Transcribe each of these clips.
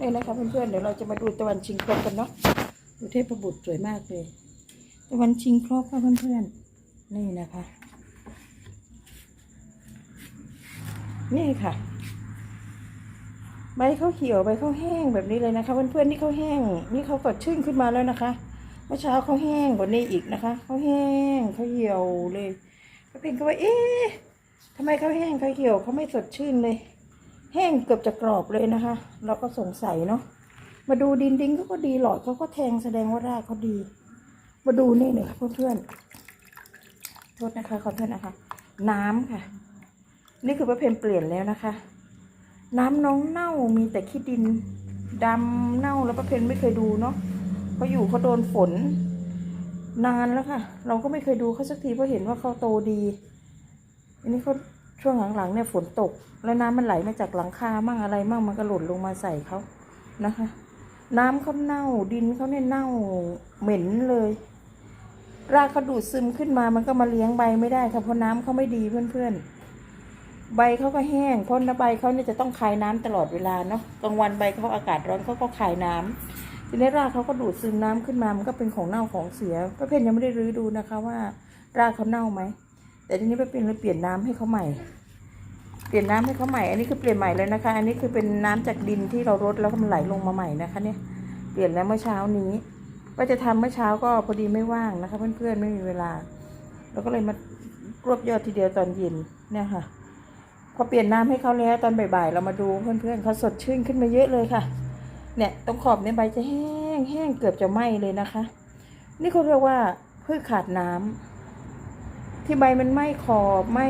นี่นะคะเพื่อนๆเดี๋ยวเราจะมาดูตะวันชิงครบกันเนาะดูเทพบุตรสวยมากเลย ตะวันชิงครบค่ะเพื่อนๆนี่นะคะ นี่ค่ะ ใบเขาเขียวใบเขาแห้งแบบนี้เลยนะคะ เพื่อนๆนี่เขาแห้ง นี่เขาสดชื่นขึ้นมาแล้วนะคะเมื่อเช้าเขาแห้งกว่านี้อีกนะคะเขาแห้งเขาเหี่ยวเลยก็เป็นก็ว่าเอ๊ะทำไมเขาแห้งเขาเหี่ยวเขาไม่สดชื่นเลย แห้งเกือบจะกรอบเลยนะคะ เราก็สงสัยเนาะมาดูดินดินเขาก็ดีหลอดเขาก็แทงแสดงว่ารากเขาดี มาดูนี่หน่อยค่ะเพื่อนๆโทษนะคะขอโทษนะคะ น้ำค่ะ นี่คือประเพณเปลี่ยนแล้วนะคะ น้ำน้องเน่ามีแต่ขี้ดินดำเน่าแล้วประเพณไม่เคยดูเนาะเขาอยู่เขาโดนฝน นานแล้วค่ะ เราก็ไม่เคยดูเขาสักทีเพราะเห็นว่าเขาโตดี อันนี้เขา ช่วงหลังๆเนี่ยฝนตก แล้วน้ำมันไหลมาจากหลังคามั่งอะไรมั่งมันก็หล่นลงมาใส่เขานะคะ น้ำเขาเน่าดินเขาเนี่ยเน่าเหม็นเลย รากเขาดูดซึมขึ้นมามันก็มาเลี้ยงใบไม่ได้ค่ะเพราะน้ำเขาไม่ดีเพื่อนๆ ใบเขาก็แห้งเพราะน้ำใบเขาเนี่ยจะต้องคายน้ำตลอดเวลาเนาะกลางวันใบเขาอากาศร้อนเขาก็คายน้ำทีนี้รากเขาก็ดูดซึมน้ำขึ้นมามันก็เป็นของเน่าของเสียป้าเพนยังไม่ได้รื้อดูนะคะว่ารากเขาเน่าไหม แต่ทีนี้ไป้าเพนเลยเปลี่ยนน้ำให้เขาใหม่ เปลี่ยนน้ำให้เขาใหม่ อันนี้คือเปลี่ยนใหม่เลยนะคะ อันนี้คือเป็นน้ำจากดินที่เรารดแล้วมันไหลลงมาใหม่นะคะ เนี่ย เปลี่ยนแล้วเมื่อเช้านี้ว่าจะทำเมื่อเช้าก็พอดีไม่ว่างนะคะ เพื่อนๆไม่มีเวลาเราก็เลยมารวบยอดทีเดียวตอนเย็นเนี่ยค่ะ พอเปลี่ยนน้ำให้เขาแล้วตอนบ่ายๆเรามาดูเพื่อนๆเขาสดชื่นขึ้นมาเยอะเลยค่ะ เนี่ยตรงขอบเนี่ยใบจะแห้งแห้งเกือบจะไหม้เลยนะคะ นี่เขาเรียกว่าพืชขาดน้ำ ที่ใบมันไม้ขอบไม้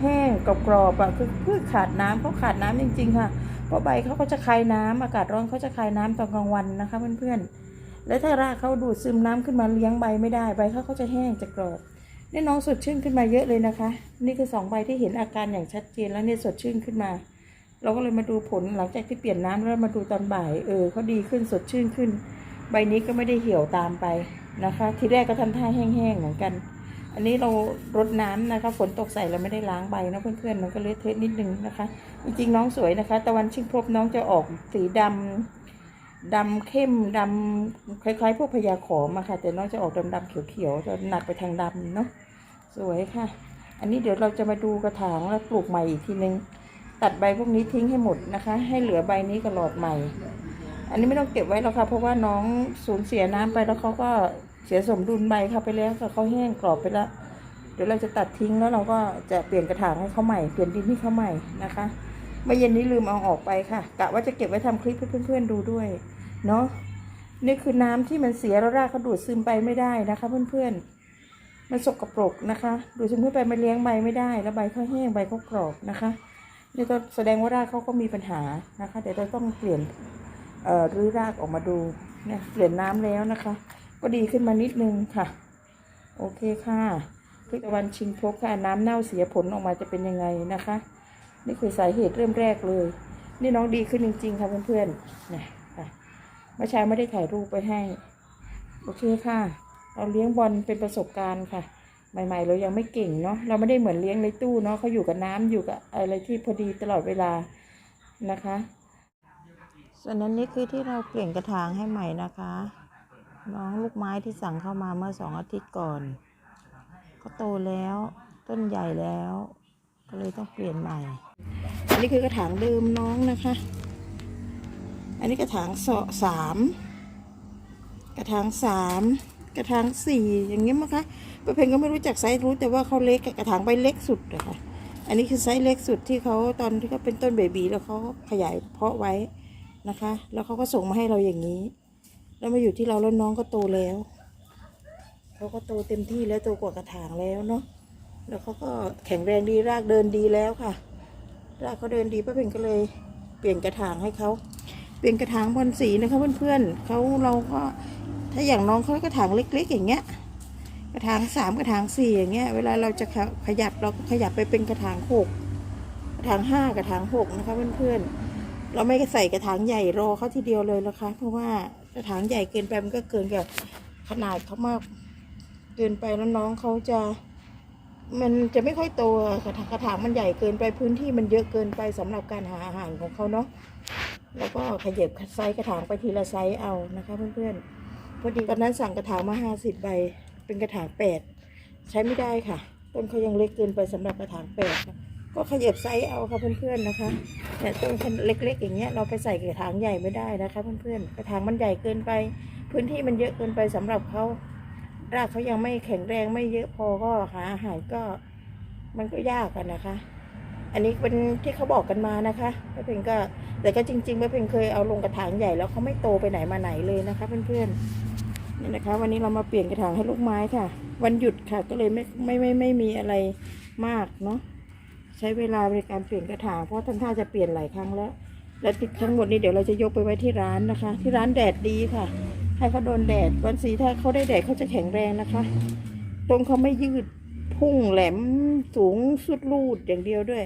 แห้งกรอบๆอะคือพืชขาดน้ำเขาขาดน้ำจริง ๆ ค่ะ เพราะใบเขาก็จะคายน้ำอากาศร้อนเขาจะคายน้ำตอนกลางวันนะคะเพื่อนๆแล้วถ้ารากเขาดูดซึมน้ำขึ้นมาเลี้ยงใบไม่ได้ใบเขาก็จะแห้งจะกรอบนี่น้องสดชื่นขึ้นมาเยอะเลยนะคะ นี่คือสองใบที่เห็นอาการอย่างชัดเจนแล้วเนี่ยสดชื่นขึ้นมา เราก็เลยมาดูผลหลังจากที่เปลี่ยนน้ำแล้วมาดูตอนบ่ายเออเขาดีขึ้นสดชื่นขึ้น ใบนี้ก็ไม่ได้เหี่ยวตามไปนะคะ ทีแรกก็ทำท่าแห้งๆเหมือนกัน อันนี้เรารดน้ำนะคะ ฝนตกใส่เราไม่ได้ล้างใบนะเพื่อนๆมันก็เละเทะนิดนึงนะคะ จริงๆน้องสวยนะคะ ตะวันชิงพบน้องจะออกสีดำดำเข้มดำคล้ายๆ พวกพญาขอมอะค่ะ แต่น้องจะออกดำๆเขียวๆจะหนักไปทางดำเนาะสวยค่ะ อันนี้เดี๋ยวเราจะมาดูกระถางแล้วปลูกใหม่อีกทีนึง ตัดใบพวกนี้ทิ้งให้หมดนะคะ ให้เหลือใบนี้กับหลอดใหม่ อันนี้ไม่ต้องเก็บไว้แล้วค่ะ เพราะว่าน้องสูญเสียน้ำไปแล้วเขาก็ เสียสมดุลใบค่ะไปแล้วค่ะเขาแห้งกรอบไปแล้ว เดี๋ยวเราจะตัดทิ้งแล้วเราก็จะเปลี่ยนกระถางให้เขาใหม่เปลี่ยนดินให้เขาใหม่นะคะเมื่อเย็นนี้ลืมเอาออกไปค่ะกะว่าจะเก็บไว้ทำคลิปให้เพื่อนๆดูด้วยเนาะนี่คือน้ำที่มันเสียแล้วรากเขาดูดซึมไปไม่ได้นะคะ เพื่อนๆ มันสกปรกนะคะ ดูดซึมขึ้นไปมันเลี้ยงใบไม่ได้ แล้วใบเขาแห้งใบเขากรอบนะคะนี่ก็แสดงว่ารากเขาก็มีปัญหานะคะเดี๋ยวเราต้องเปลี่ยนเอ่อรื้อรากออกมาดูเนี่ยเปลี่ยนน้ำแล้วนะคะ ก็ดีขึ้นมานิดนึงค่ะ โอเคค่ะทุกตะวันชิงพบค่ะน้ำเน่าเสียผลออกมาจะเป็นยังไงนะคะ นี่คือสาเหตุเริ่มแรกเลย นี่น้องดีขึ้นจริง ๆ ค่ะเพื่อนๆนี่ยค่ะเมื่อเช้าไม่ได้ถ่ายรูปไปให้ โอเคค่ะ เราเลี้ยงบอลเป็นประสบการณ์ค่ะ ใหม่ ๆ เรายังไม่เก่งเนาะเราไม่ได้เหมือนเลี้ยงในตู้เนาะเขาอยู่กับน้ำอยู่กับอะไรที่พอดีตลอดเวลานะคะส่วนนั้นนี่คือที่เราเปลี่ยนกระถางให้ใหม่นะคะ น้องลูกไม้ที่สั่งเข้ามาเมื่อสองอาทิตย์ก่อนเขาโตแล้วต้นใหญ่แล้ว ก็เลยต้องเปลี่ยนใหม่ อันนี้คือกระถางเดิมน้องนะคะ อันนี้กระถางสสามกระถางสามกระถางสี่อย่างเงี้ยมั้งคะป้าเพนก็ไม่รู้จักไซส์รู้แต่ว่าเขาเล็กกระถางใบเล็กสุดอะค่ะอันนี้คือไซส์เล็กสุดที่เขาตอนที่เขาเป็นต้นเบบีแล้วเขาขยายเพาะไว้นะคะ แล้วเขาก็ส่งมาให้เราอย่างนี้ แล้วมาอยู่ที่เราแล้วน้องก็โตแล้วเขาก็โตเต็มที่แล้วโตกว่ากระถางแล้วเนาะแล้วเขาก็แข็งแรงดีรากเดินดีแล้วค่ะ รากเขาเดินดีป้าเพ่งก็เลยเปลี่ยนกระถางให้เขาเปลี่ยนกระถางบอลสีนะคะเพื่อนๆเขาเราก็ถ้าอย่างน้องเขากระถางเล็ก ๆ อย่างเงี้ยกระถางสามกระถางสี่อย่างเงี้ยเวลาเราจะขยับเราก็ขยับไปเป็นกระถางหกกระถางห้ากระถางหกนะคะเพื่อนๆเราไม่ใส่กระถางใหญ่รอเขาทีเดียวเลยนะคะ เพราะว่า กระถางใหญ่เกินไปมันก็เกินกับขนาดเขามาก เกินไปแล้วน้องเขาจะ มันจะไม่ค่อยโตกระถางกระถางมันใหญ่เกินไปพื้นที่มันเยอะเกินไปสำหรับการหาอาหารของเขาเนาะแล้วก็ขยับไซส์กระถางไปทีละไซส์เอานะคะเพื่อนๆพอดีตอนนั้นสั่งกระถางมาห้าสิบใบเป็นกระถางแปดใช้ไม่ได้ค่ะ ต้นเขายังเล็กเกินไปสำหรับกระถางแปดนะ ก็ขยับไซส์เอาค่ะเพื่อนๆนะคะเนี่ยต้นเล็ก ๆ อย่างเงี้ยเราไปใส่กระถางใหญ่ไม่ได้นะคะเพื่อนๆกระถางมันใหญ่เกินไป พื้นที่มันเยอะเกินไปสำหรับเขารากเขายังไม่แข็งแรงไม่เยอะพอก็หาอาหารก็มันก็ยากกันนะคะ อันนี้เป็นที่เขาบอกกันมานะคะแม่เพนก็แต่ก็จริงๆแม่เพนเคยเอาลงกระถางใหญ่แล้วเขาไม่โตไปไหนมาไหนเลยนะคะเพื่อนๆนี่นะคะ วันนี้เรามาเปลี่ยนกระถางให้ลูกไม้ค่ะ วันหยุดค่ะก็เลยไม่ไม่ไม่ไม่มีอะไรมากเนาะ ใช้เวลาในการเปลี่ยนกระถางเพราะท่านท่าจะเปลี่ยนหลายครั้งแล้ว และทั้งหมดนี้เดี๋ยวเราจะยกไปไว้ที่ร้านนะคะ ที่ร้านแดดดีค่ะ ให้เขาโดนแดดวันสีถ้าเขาได้แดดเขาจะแข็งแรงนะคะ ตรงเขาไม่ยืดพุ่งแหลมสูงสุดรูดอย่างเดียวด้วย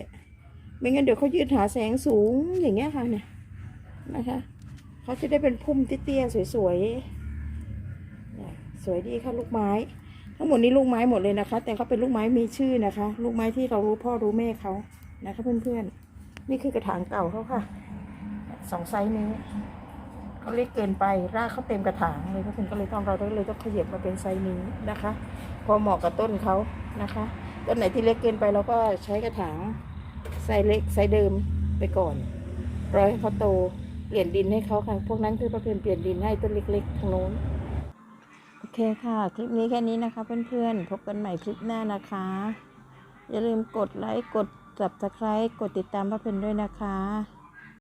ไม่งั้นเดี๋ยวเขายืดหาแสงสูงอย่างเงี้ยค่ะเนี่ยนะคะเขาจะได้เป็นพุ่มเตี้ยๆสวยๆสวยดีค่ะลูกไม้ ทั้งหมดนี้ลูกไม้หมดเลยนะคะ แต่เขาเป็นลูกไม้มีชื่อนะคะ ลูกไม้ที่เรารู้พ่อรู้แม่เขานะคะเพื่อนๆ นี่คือกระถางเก่าเขาค่ะสองไซส์นี้เขาเล็กเกินไปรากเขาเต็มกระถางเลยเพราะฉะนั้นก็เลยต้องเราเลยต้องขยับมาเป็นไซส์นี้นะคะ พอเหมาะกับต้นเขานะคะต้นไหนที่เล็กเกินไปเราก็ใช้กระถางไซส์เล็กไซส์เดิมไปก่อนรอให้เขาโตเปลี่ยนดินให้เขาค่ะ พวกนั้นคือประเภทเปลี่ยนดินให้ต้นเล็กๆทางโน้น อเคค่ะ คลิปนี้แค่นี้นะคะเพื่อนๆ พบกันใหม่คลิปหน้านะคะ อย่าลืมกดไลค์ กด subscribe กดติดตามป้าเพนด้วยนะคะ